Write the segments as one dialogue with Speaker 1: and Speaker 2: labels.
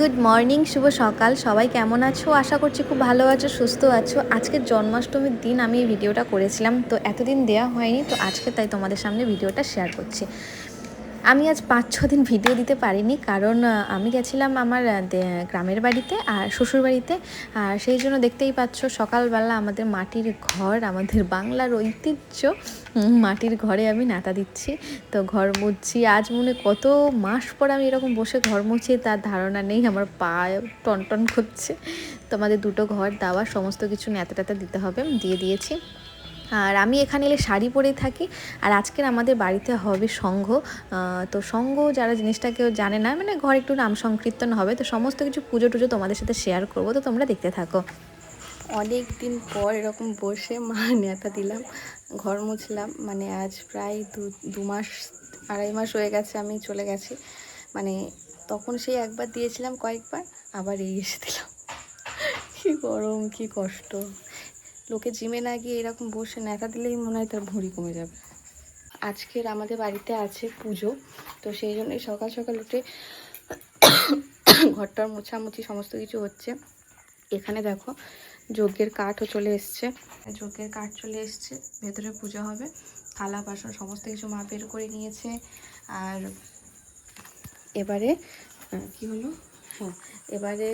Speaker 1: Good morning শুভ সকাল। সবাই কেমন আছো? আশা করছি খুব ভালো আছো, সুস্থ আছো। আজকে জন্মাষ্টমীর দিন আমি এই ভিডিওটা করেছিলাম, তো এতদিন দেওয়া হয়নি, তো আজকে তাই তোমাদের সামনে ভিডিওটা শেয়ার করছি। আমি আজ পাঁচ, ছ দিন ভিডিও দিতে পারিনি, কারণ আমি গেছিলাম আমার গ্রামের বাড়িতে আর শ্বশুর বাড়িতে। আর সেই জন্য দেখতেই পাচ্ছ, সকালবেলা আমাদের মাটির ঘর, আমাদের বাংলার ঐতিহ্য মাটির ঘরে আমি নাতা দিচ্ছি। তো ঘর মুছছি। আজ মনে কত মাস পর আমি এরকম বসে ঘর মুছি, তার ধারণা নেই। আমার পা টনটন করছে। তোমাদের দুটো ঘর দেওয়া, সমস্ত কিছু নেতা টেতা দিতে হবে, দিয়ে দিয়েছি। আর আমি এখানে এলে শাড়ি পরেই থাকি। আর আজকের আমাদের বাড়িতে হবে সংঘ তো সংঘ যারা জিনিসটা কেউ জানে না মানে ঘরে একটু নাম সংকীর্তন হবে, তো সমস্ত কিছু পুজো টুজো তোমাদের সাথে শেয়ার করব, তো তোমরা দেখতে থাকো।
Speaker 2: অনেক দিন পর এরকম বসে মা নেতা দিলাম, ঘর মুছলাম মানে আজ প্রায় দু দু মাস, আড়াই মাস হয়ে গেছে আমি চলে গেছি। মানে তখন সেই একবার দিয়েছিলাম কয়েকবার, আবার এই এসে দিলাম। কী গরম, কী কষ্ট। লোকে জিমে না গিয়ে এরকম বসে নেতা দিলেই মনে হয় তার ভুঁড়ি কমে যাবে। আজকের আমাদের বাড়িতে আছে পুজো, তো সেই জন্যই সকাল সকাল উঠে ঘরটার মোছামুছি সমস্ত কিছু হচ্ছে। এখানে দেখো যজ্ঞের কাঠও চলে এসছে। যজ্ঞের কাঠ চলে এসছে, ভেতরে পুজো হবে। থালা, বাসন, সমস্ত কিছু মা বের করে নিয়েছে। আর এবারে কি হলো? হ্যাঁ এবারে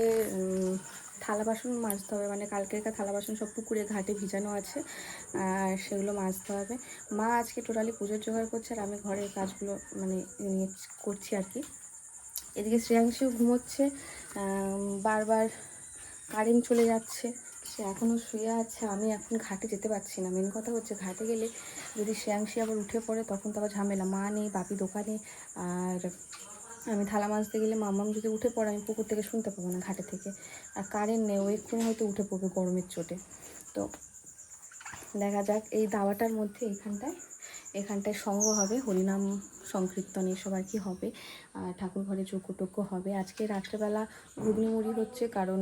Speaker 2: থালা বাসন মাজতে হবে মানে কালকেরকার থালা বাসন সব পুকুরে ঘাটে ভিজানো আছে, আর সেগুলো মাজতে হবে। মা আজকে টোটালি পুজোর জোগাড় করছে আর আমি ঘরের কাজগুলো মানে নিয়ে করছি আর কি। এদিকে শ্রেয়াংশীও ঘুমোচ্ছে বারবার কারেন্ট চলে যাচ্ছে, সে এখনও শুয়ে আছে, আমি এখন ঘাটে যেতে পারছি না। মেন কথা হচ্ছে ঘাটে গেলে যদি শ্রেয়াংশী আবার উঠে পড়ে, তখন তো আবার ঝামেলা। মা নেই, বাপি দোকানে, আর আমি থালা মাজতে গেলে মামাম যদি উঠে পড়ে, আমি পুকুর থেকে শুনতে পাবো না ঘাটে থেকে। আর কারেন্ট নেই, ও এক্ষুনি হয়তো উঠে পড়বে গরমের চোটে। তো দেখা যাক, এই দাওয়াটার মধ্যে এখানটায় এখানটায় সঙ্গ হবে, হরিনাম সংকীর্তন এসব আর কি হবে। আর ঠাকুর ঘরে টজ্ঞ হবে। আজকে রাত্রেবেলা ঘুগনি মুড়ি হচ্ছে, কারণ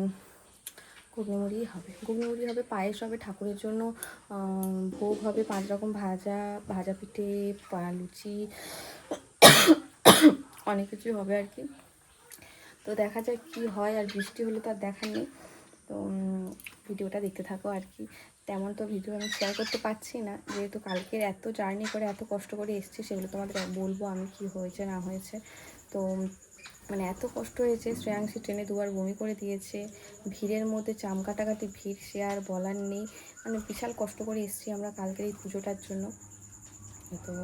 Speaker 2: ঘুগনি মুড়িই হবে। ঘুগনি মুড়ি হবে, পায়েস হবে, ঠাকুরের জন্য ভোগ হবে, পাঁচ রকম ভাজা ভাজা পিঠে লুচি অনেক কিছুই হবে আর কি। তো দেখা যাক কি হয় আর বৃষ্টি হলে তো আর দেখার নেই। তো ভিডিওটা দেখতে থাকো আর কি। তেমন তো ভিডিও আমি শেয়ার করতে পারছি না। যেহেতু কালকের এত জার্নি করে, এত কষ্ট করে এসেছি, সেগুলো তোমাদের বলব আমি কি হয়েছে, না হয়েছে। তো মানে এত কষ্ট হয়েছে, শ্রেয়াংশী ট্রেনে দুবার বমি করে দিয়েছে। ভিড়ের মধ্যে চাম কাটাকাটি ভিড়, সে আর বলার নেই। মানে বিশাল কষ্ট করে এসেছি আমরা কালকের এই পুজোটার জন্য। তো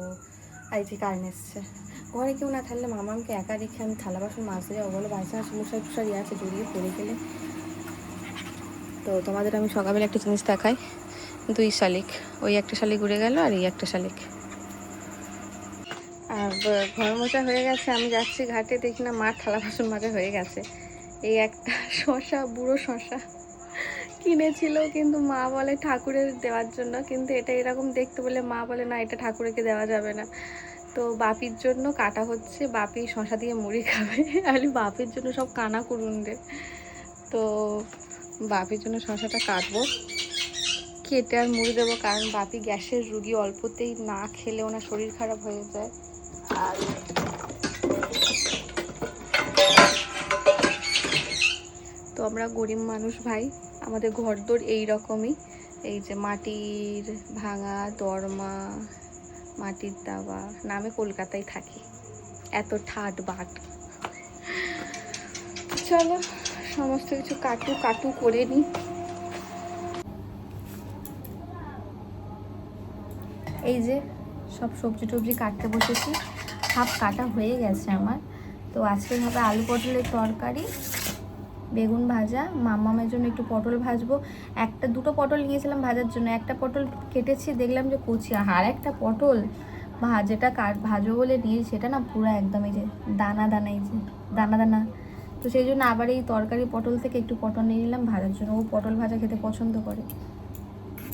Speaker 2: আর এই যে এসছে। ঘরে কেউ না থাকলে মামাকে একা রেখে আমি থালা বাসন মাজতে যাব। বলো বাইচান্স মশাই টুসাই আছে, জড়িয়ে পড়ে গেলে। তো তোমাদের আমি সকালবেলা একটা জিনিস দেখাই। দুই শালিক। ওই একটা শালিক উড়ে গেল আর এই একটা শালিক। আর ঘর মোছা হয়ে গেছে, আমি যাচ্ছি ঘাটে, দেখি না মার থালা বাসন মাজা হয়ে গেছে। এই একটা শশা, বুড়ো শশা। কিনেছিল, কিন্তু মা বলে ঠাকুরের দেওয়ার জন্য। কিন্তু এটা এরকম দেখতে বলে মা বলে, না, এটা ঠাকুরকে দেওয়া যাবে না। তো বাপির জন্য কাটা হচ্ছে, বাপি শশা দিয়ে মুড়ি খাবে। আর বাপির জন্য সব কানা করুন রে তো বাপির জন্য শশাটা কাটবো। কেটে আর মুড়ি দেবো, কারণ বাপি গ্যাসের রুগী, অল্পতেই না খেলে ওনার শরীর খারাপ হয়ে যায়। আর তো আমরা গরিব মানুষ ভাই। আমাদের ঘরদোর এই রকমই এই যে মাটির ভাঙা, দরমা, মাটির দাবা নামে কলকাতায় থাকি। এত ঠাট বাট। চলো, সমস্ত কিছু কাটু কাটু করে নিই
Speaker 1: এই যে সব সবজি টবজি কাটতে বসেছি। হাফ কাটা হয়ে গেছে আমার। তো আজকে হবে আলু পটলের তরকারি। বেগুন ভাজা, মামামের জন্য একটু পটল ভাজবো। একটা, দুটো পটল নিয়েছিলাম ভাজার জন্য। একটা পটল কেটেছি, দেখলাম যে কচি। আর একটা পটল ভা যেটা কাট ভাজবো বলে নিয়ে সেটা না পুরো একদম এই যে দানা দানা, এই যে দানা দানা। তো সেই জন্য আবার এই তরকারি পটল থেকে একটু পটল নিয়ে নিলাম ভাজার জন্য। ও পটল ভাজা খেতে পছন্দ করে।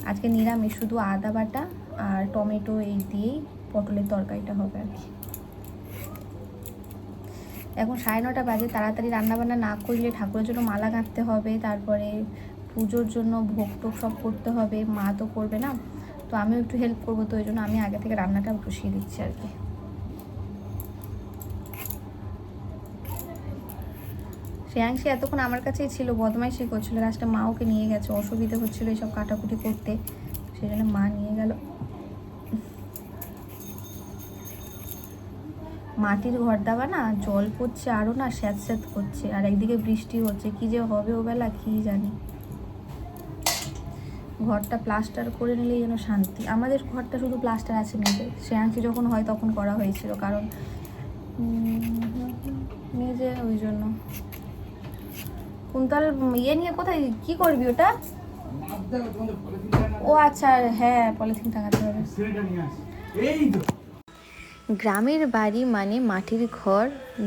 Speaker 1: আজকে নিরামিষ, শুধু আদা বাটা আর টমেটো এই দিয়েই পটলের তরকারিটা হবে আর কি। এখন সাড়ে নটা বাজে, তাড়াতাড়ি রান্নাবান্না না করলে ঠাকুরের জন্য মালা গাঁথতে হবে, তারপরে পুজোর জন্য ভোগ টোগ সব করতে হবে, মা তো করবে না। তো আমিও একটু হেল্প করব, তো ওই জন্য আমি আগে থেকে রান্নাটা বসিয়ে দিচ্ছি আর কি।
Speaker 2: শ্রেয়াংশী এতক্ষণ আমার কাছেই ছিল, বদমাইশি করছিল লাস্টে মা ওকে নিয়ে গেছে, অসুবিধা হচ্ছিল এইসব কাটাকুটি করতে। সেই জন্য মা নিয়ে গেল। মাটির ঘর দাবা না, জল পড়ছে আরও না, স্যাঁত স্যাঁত করছে। আর একদিকে বৃষ্টি হচ্ছে, কি যে হবে ও বেলা কি জানি। ঘরটা প্লাস্টার করে নিলেই যেন শান্তি। আমাদের ঘরটা শুধু প্লাস্টার আছে মেঝে শ্রেয়াংশী যখন হয় তখন করা হয়েছিল, কারণ মেঝে, ওই জন্য। কুন্তল ইয়ে নিয়ে কোথায়, কি করবি ওটা? ও আচ্ছা হ্যাঁ পলিথিন টাঙাতে হবে। গ্রামের বাড়ি মানে মাটির ঘর,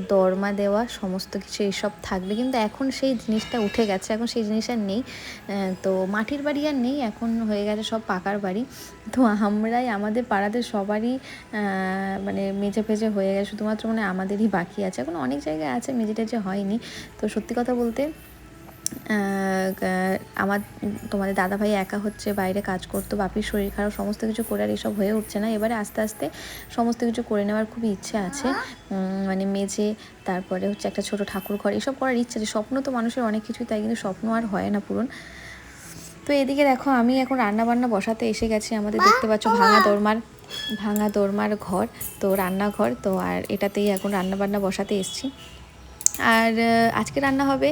Speaker 2: দরমা দেওয়া, সমস্ত কিছু এইসব থাকবে। কিন্তু এখন সেই জিনিসটা উঠে গেছে, এখন সেই জিনিস আর নেই। তো মাটির বাড়ি আর নেই, এখন হয়ে গেছে সব পাকার বাড়ি। তো আমরাই, আমাদের পাড়াতে সবারই মানে মেঝে ফেজে হয়ে গেছে, শুধুমাত্র মানে আমাদেরই বাকি আছে। এখন অনেক জায়গায় আছে মেঝে টেজে হয়নি। তো সত্যি কথা বলতে আমার, তোমাদের দাদা ভাই একা হচ্ছে, বাইরে কাজ করতো, বাপির শরীর খারাপ, সমস্ত কিছু করে আর এসব হয়ে উঠছে না। এবারে আস্তে আস্তে সমস্ত কিছু করে নেওয়ার খুবই ইচ্ছে আছে। মানে মেঝে, তারপরে হচ্ছে একটা ছোট ঠাকুর ঘর, এসব করার ইচ্ছে আছে। স্বপ্ন তো মানুষের অনেক কিছুই, তাই কিন্তু স্বপ্ন আর হয় না পূরণ। তো এদিকে দেখো, আমি এখন রান্না বান্না বসাতে এসে গেছি। আমাদের দেখতে পাচ্ছ ভাঙা দরমার ভাঙা দরমার ঘর, তো রান্নাঘর, তো আর এটাতেই এখন রান্না বান্না বসাতে এসেছি। আর আজকে রান্না হবে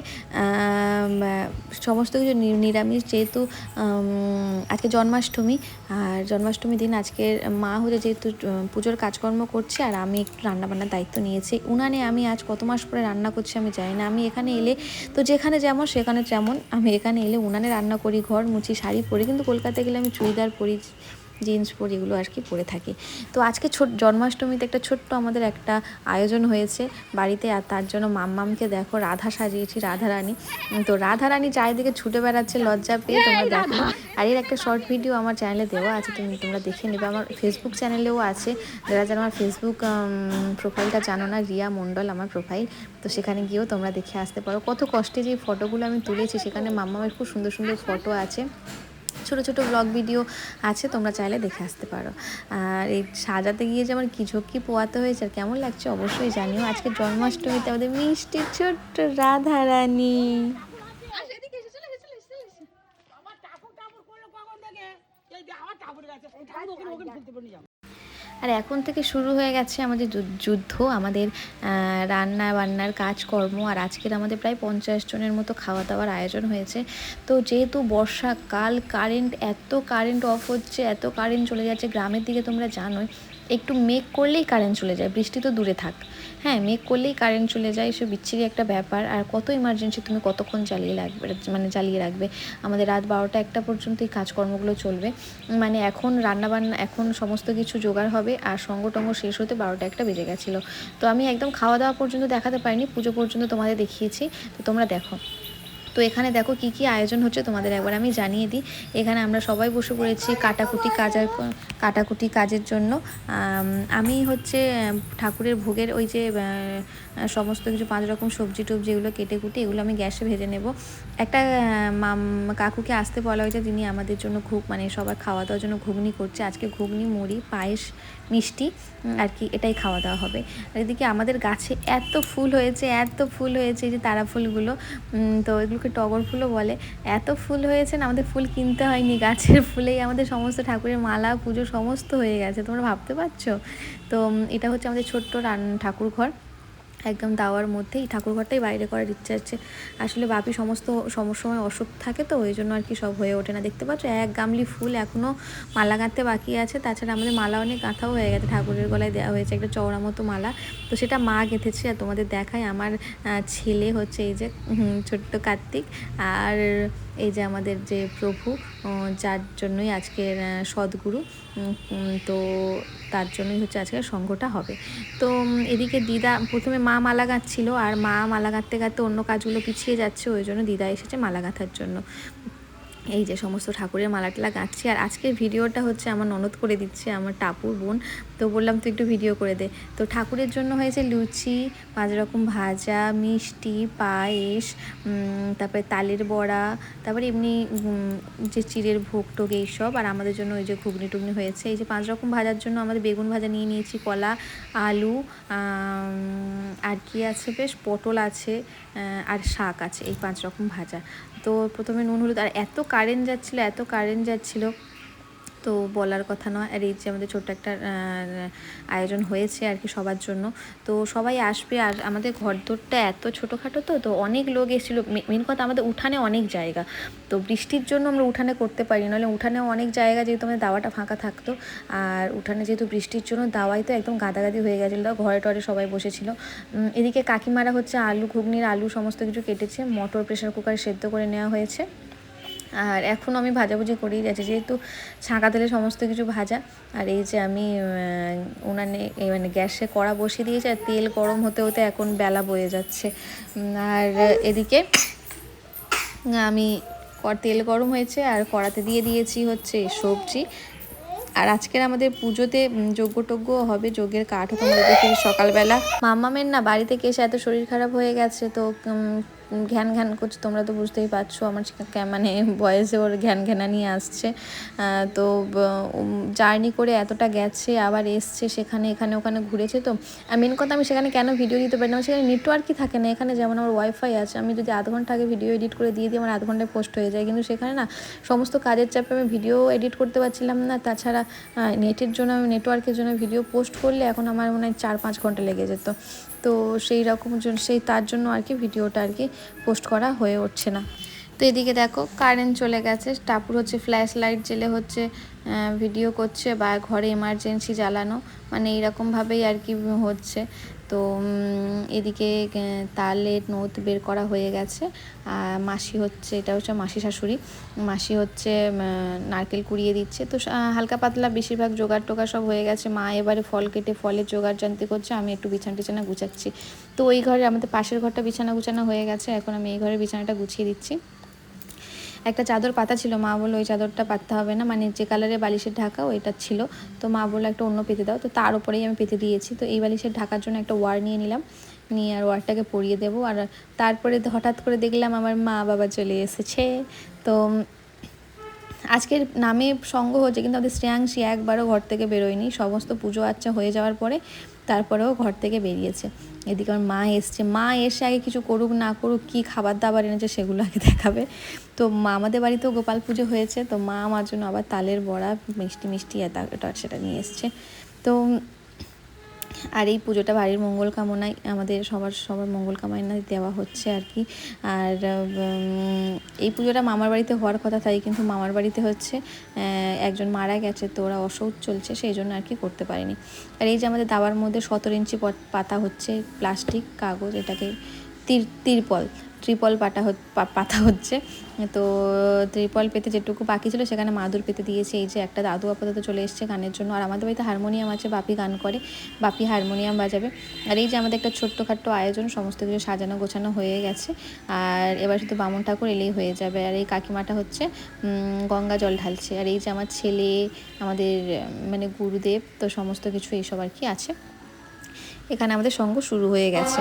Speaker 2: সমস্ত কিছু নিরামিষ যেহেতু আজকে জন্মাষ্টমী, আর জন্মাষ্টমীর দিন আজকে মা হচ্ছে যেহেতু পুজোর কাজকর্ম করছে, আর আমি একটু রান্নাবান্নার দায়িত্ব নিয়েছি। উনানে আমি আজ কত মাস পরে রান্না করছি আমি জানি না, আমি এখানে এলে, তো যেখানে যেমন সেখানে যেমন আমি এখানে এলে উনানে রান্না করি, ঘর মুছি, শাড়ি পরি, কিন্তু কলকাতায় গেলে আমি চুড়িদার পরি জিন্স পরি এগুলো আর কি পরে থাকি। তো আজকে ছোট জন্মাষ্টমীতে একটা ছোট্ট আমাদের একটা আয়োজন হয়েছে বাড়িতে আর তার জন্য মাম্মামকে দেখো রাধা সাজিয়েছি রাধা রানী। তো রাধা রানী চারিদিকে ছুটে বেড়াচ্ছে লজ্জা পেয়ে তোমরা দেখো। আর এর একটা শর্ট ভিডিও আমার চ্যানেলে দেওয়া আছে তুমি তোমরা দেখে নেবে। আমার ফেসবুক চ্যানেলেও আছে। যারা যারা আমার ফেসবুক প্রোফাইলটা জানো না রিয়া মণ্ডল আমার প্রোফাইল তো সেখানে গিয়েও তোমরা দেখে আসতে পারো। কত কষ্টে যে ফটোগুলো আমি তুলেছি সেখানে মাম্মামের খুব সুন্দর সুন্দর ফটো আছে। ছোট ছোট ব্লগ ভিডিও আছে, তোমরা চাইলে দেখে আসতে পারো। আর এই সাজাতে গিয়ে যে আমার কি ঝক্কি পোয়াতে হয়েছে আর কেমন লাগছে অবশ্যই জানিও। আজকে জন্মাষ্টমীতে আমাদের মিষ্টি ছোট্ট রাধা রানী আর এখন থেকে শুরু হয়ে গেছে আমাদের যুদ্ধ, আমাদের রান্না বান্নার কাজকর্ম। আর আজকের আমাদের প্রায় পঞ্চাশ জনের মতো খাওয়া দাওয়ার আয়োজন হয়েছে। তো যেহেতু বর্ষাকাল কারেন্ট এত কারেন্ট অফ হচ্ছে, এত কারেন্ট চলে যাচ্ছে, গ্রামের দিকে তোমরা জানোই একটু মেঘ করলেই কারেন্ট চলে যায়, বৃষ্টি তো দূরে থাক। হ্যাঁ মেঘ করলেই কারেন্ট চলে যায় সে বিচ্ছিরি একটা ব্যাপার। আর কত ইমার্জেন্সি তুমি কতক্ষণ চালিয়ে রাখবে মানে চালিয়ে রাখবে? আমাদের রাত বারোটা একটা পর্যন্ত এই কাজকর্মগুলো চলবে। মানে এখন রান্নাবান্না, এখন সমস্ত কিছু জোগাড় হবে, আর সঙ্গটঙ্গ শেষ হতে বারোটা একটা বেজে গেছিল। তো আমি একদম খাওয়া দাওয়া পর্যন্ত দেখাতে পারিনি, পুজো পর্যন্ত তোমাদের দেখিয়েছি, তো তোমরা দেখো। তো এখানে দেখো কি কি আয়োজন হচ্ছে তোমাদের একবার আমি জানিয়ে দিই। এখানে আমরা সবাই বসে পড়েছি কাটাকুটি কাজার কাটাকুটি কাজের জন্য। আমি হচ্ছে ঠাকুরের ভোগের ওই যে সমস্ত কিছু পাঁচ রকম সবজি টবজি এগুলো কেটে কুটে এগুলো আমি গ্যাসে ভেজে নেব। একটা কাকুকে আসতে বলা হয়েছে তিনি আমাদের জন্য ঘুগ মানে সবার খাওয়া দাওয়ার জন্য ঘুগনি করছে। আজকে ঘুগনি, মুড়ি, পায়েস, মিষ্টি আর কি এটাই খাওয়া দাওয়া হবে। আর এদিকে আমাদের গাছে এত ফুল হয়েছে, এত ফুল হয়েছে যে তারা ফুলগুলো তো এগুলোকে টগর ফুলও বলে, এত ফুল হয়েছে না, আমাদের ফুল কিনতে হয়নি, গাছের ফুলেই আমাদের সমস্ত ঠাকুরের মালা, পুজো সমস্ত হয়ে গেছে। তোমরা ভাবতে পারছ? তো এটা হচ্ছে আমাদের ছোট্ট রান ঠাকুর ঘর একদম দাওয়ার মধ্যেই ঠাকুরঘরটাই বাইরে করার ইচ্ছা আছে। আসলে বাপি সমস্ত সমসময় অসুখ থাকে তো, ওই জন্য আর কি সব হয়ে ওঠে না। দেখতে পাচ্ছ, এক গামলি ফুল এখনও মালা গাঁথতে বাকি আছে। তাছাড়া আমাদের মালা অনেক গাঁথাও হয়ে গেছে। ঠাকুরের গলায় দেওয়া হয়েছে একটা চওড়া মতো মালা। তো সেটা মা গেঁথেছে আর তোমাদের দেখায় আমার ছেলে হচ্ছে এই যে ছোট্ট কার্তিক। আর এই যে আমাদের যে প্রভু যার জন্যই আজকের সদ্গুরু তো তার জন্যই হচ্ছে আজকের সঙ্গটা হবে। তো এদিকে দিদা, প্রথমে মা মালা গাঁথছিল, আর মা মালা গাঁথতে গাঁথতে অন্য কাজগুলো পিছিয়ে যাচ্ছে, ওই জন্য দিদা এসেছে মালা গাঁথার জন্য। এই যে সমস্ত ঠাকুরের মালা টালা গাঁচ্ছি আর আজকের ভিডিওটা হচ্ছে আমার ননদ করে দিচ্ছে, আমার টাপুর বোন। তো বললাম, তুই একটু ভিডিও করে দে। তো ঠাকুরের জন্য হয়েছে লুচি, পাঁচ রকম ভাজা, মিষ্টি, পায়েস তারপরে তালের বড়া, তারপরে এমনি যে চিড়ের ভোগ টোগ এইসব। আর আমাদের জন্য ওই যে ঘুগনি টুগনি হয়েছে। এই যে পাঁচ রকম ভাজার জন্য আমাদের বেগুন ভাজা নিয়ে নিয়েছি, কলা, আলু আর কি আছে বেশ, পটল আছে আর শাক আছে, এই পাঁচ রকম ভাজা। তো প্রথমে নুন হলুদ, আর এত কারেন্ট যাচ্ছিল, এত কারেন্ট যাচ্ছিল তো বলার কথা নয়। আর এই যে আমাদের ছোট্ট একটা আয়োজন হয়েছে আর কি সবার জন্য। তো সবাই আসবে আর আমাদের ঘর ঘরদোরটা এত ছোটোখাটো তো তো অনেক লোক এসেছিল। মেন কথা আমাদের উঠানে অনেক জায়গা। তো বৃষ্টির জন্য আমরা উঠানে করতে পারি, নাহলে উঠানে অনেক জায়গা যেহেতু আমাদের দাওয়াটা ফাঁকা থাকতো। আর উঠানে যেহেতু বৃষ্টির জন্য দাওয়াই তো একদম গাদাগাদি হয়ে গেছিল। ঘরে টরে সবাই বসেছিল। এদিকে কাকিমারা হচ্ছে আলু, ঘুগনির আলু সমস্ত কিছু কেটেছে। মটর প্রেশার কুকারে সেদ্ধ করে নেওয়া হয়েছে। আর এখন আমি ভাজাভুজি করেই যাচ্ছি, যেহেতু ছাঁকা তেলে সমস্ত কিছু ভাজা। আর এই যে আমি উনানে মানে গ্যাসে কড়া বসিয়ে দিয়েছি, আর তেল গরম হতে হতে এখন বেলা বয়ে যাচ্ছে। আর এদিকে, আমি তেল গরম হয়েছে, আর কড়াতে দিয়ে দিয়েছি হচ্ছে সবজি। আর আজকের আমাদের পুজোতে যজ্ঞ টজ্ঞ হবে, যজ্ঞের কাঠও তোমাদের দেখি সকালবেলা। মাম্মামের না বাড়ি থেকে এসে এত শরীর খারাপ হয়ে গেছে, তো ঘ্যান ঘ্যান করছে, তোমরা তো বুঝতেই পারছ, আমার মানে বয়সে ওর ঘ্যান ঘ্যানা নিয়ে আসছে। তো জার্নি করে এতটা গেছে, আবার এসছে সেখানে, এখানে, ওখানে ঘুরেছে তো। মেন কথা আমি সেখানে কেন ভিডিও দিতে পারি না? সেখানে নেটওয়ার্কই থাকে না, এখানে যেমন আমার ওয়াইফাই আছে, আমি যদি আধ ঘণ্টা আগে ভিডিও এডিট করে দিয়ে দিই, আমার আধ ঘন্টায় পোস্ট হয়ে যায়। কিন্তু সেখানে না, সমস্ত কাজের চাপে আমি ভিডিও এডিট করতে পারছিলাম না। তাছাড়া নেটের জন্য আমি নেটওয়ার্কের জন্য ভিডিও পোস্ট করলে এখন আমার মনে হয় চার পাঁচ ঘণ্টা লেগে যেত। তো সেই রকম সেই তার জন্য আর কি ভিডিওটা আর কি পোস্ট করা হয়ে উঠছে না। তো এদিকে দেখো, কারেন্ট চলে গেছে। টাপুর হচ্ছে ফ্ল্যাশ লাইট জেলে হচ্ছে ভিডিও করছে বা ঘরে এমার্জেন্সি জ্বালানো। মানে এইরকমভাবেই আর কি হচ্ছে। তো এদিকে তালের নোট বের করা হয়ে গেছে। আর মাসি হচ্ছে, এটা হচ্ছে মাসি শাশুড়ি। মাসি হচ্ছে নারকেল কুড়িয়ে দিচ্ছে। তো হালকা পাতলা বেশিরভাগ জোগাড় টোগাড় সব হয়ে গেছে। মা এবারে ফল কেটে ফলের জোগাড় জানতে করছে, আমি একটু বিছানা টিছানা গুছাচ্ছি। তো, ওই ঘরে আমাদের পাশের ঘরটা বিছানা গুছানো হয়ে গেছে। এখন আমি এই ঘরে বিছানাটা গুছিয়ে দিচ্ছি। একটা চাদর পাতা ছিল, মা বলল, ওই চাদরটা পাততে হবে না। মানে যে কালারের বালিশের ঢাকা, ওইটা ছিল। তো মা বলল, একটা অন্য পেতে দাও। তো তার উপরেই আমি পেতে দিয়েছি। তো এই বালিশের ঢাকার জন্য একটা ওয়ার নিয়ে নিলাম। নিয়ে আর ওয়ারটাকে পরিয়ে দেবো। আর তারপরে হঠাৎ করে দেখলাম আমার মা বাবা চলে এসেছে। তো আজকের নামে সঙ্গ হচ্ছে, কিন্তু আমাদের শ্রেয়াংশী একবারও ঘর থেকে বেরোয়নি। সমস্ত পুজো আচ্ছা হয়ে যাওয়ার পরে তারপরেও ঘর থেকে বেরিয়েছে। এদিকে আমার মা এসছে। মা এসে আগে কিছু করুক, না করুক, কী খাবার দাবার এনেছে সেগুলো আগে দেখাবে। তো মা আমাদের বাড়িতেও গোপাল পুজো হয়েছে। তো মা আমার জন্য আবার তালের বড়া, মিষ্টি মিষ্টি এটা সেটা নিয়ে এসছে। তো আর এই পুজোটা বাড়ির মঙ্গল কামনায়, আমাদের সবার সবার মঙ্গল কামনায় দেওয়া হচ্ছে আর কি। আর এই পুজোটা মামার বাড়িতে হওয়ার কথা তাই, কিন্তু মামার বাড়িতে হচ্ছে একজন মারা গেছে, তো ওরা অসৌচ চলছে, সেই জন্য আর কি করতে পারেনি। আর এই যে আমাদের দাবার মধ্যে সতেরো ইঞ্চি পাতা হচ্ছে, প্লাস্টিক, কাগজ, এটাকে তির, তিরপল। ত্রিপল পাটা পাতা হচ্ছে। তো ত্রিপল পেতে যেটুকু বাকি ছিল সেখানে মাদুর পেতে দিয়েছে। এই যে একটা দাদু আপাতত চলে এসছে গানের জন্য। আর আমাদের বাড়িতে হারমোনিয়াম আছে, বাপি গান করে, বাপি হারমোনিয়াম বাজাবে। আর এই যে আমাদের একটা ছোট্টখাট্ট আয়োজন, সমস্ত কিছু সাজানো গোছানো হয়ে গেছে। আর এবার শুধু বামন ঠাকুর এলেই হয়ে যাবে। আর এই কাকিমাটা হচ্ছে গঙ্গা জল ঢালছে। আর এই যে আমার ছেলে, আমাদের মানে গুরুদেব, তো সমস্ত কিছু এইসব আর কি আছে। এখানে আমাদের সঙ্গ শুরু হয়ে গেছে।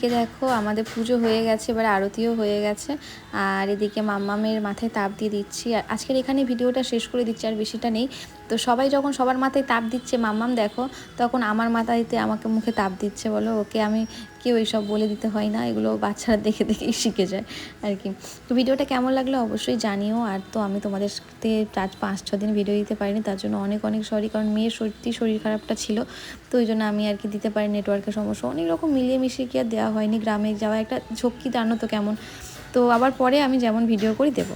Speaker 3: এদিকে
Speaker 2: দেখো আমাদের পুজো হয়ে গেছে, এবার আরতিও হয়ে গেছে। আর এদিকে মাম্মামের মাথায় তাপ দিয়ে দিচ্ছি। আর আজকের এখানে ভিডিওটা শেষ করে দিচ্ছি, আর বেশিটা নেই। তো সবাই যখন সবার মাথায় তাপ দিচ্ছে, মাম্মাম দেখো, তখন আমার মাথায়তে আমাকে মুখে তাপ দিচ্ছে বলো, ওকে আমি কেউ এইসব বলে দিতে হয় না, এগুলো বাচ্চারা দেখে দেখেই শিখে যায়। আর কি। তো ভিডিওটা কেমন লাগল অবশ্যই জানিও। আর তো আমি তোমাদের সাথে চার পাঁচ ছ দিন ভিডিও দিতে পারিনি, তার জন্য অনেক অনেক সরি কারণ মেয়ের সত্যি শরীর খারাপটা ছিল। তো ওই জন্য আমি আর কি দিতে পারি নেটওয়ার্কের সমস্যা। অনেক রকম মিলিয়ে মিশিয়ে কি আর দেওয়া হয়নি, গ্রামে যাওয়া একটা ঝক্কি দাঁড়ানো তো কেমন। তো আবার পরে আমি যেমন ভিডিও করি, দেবো।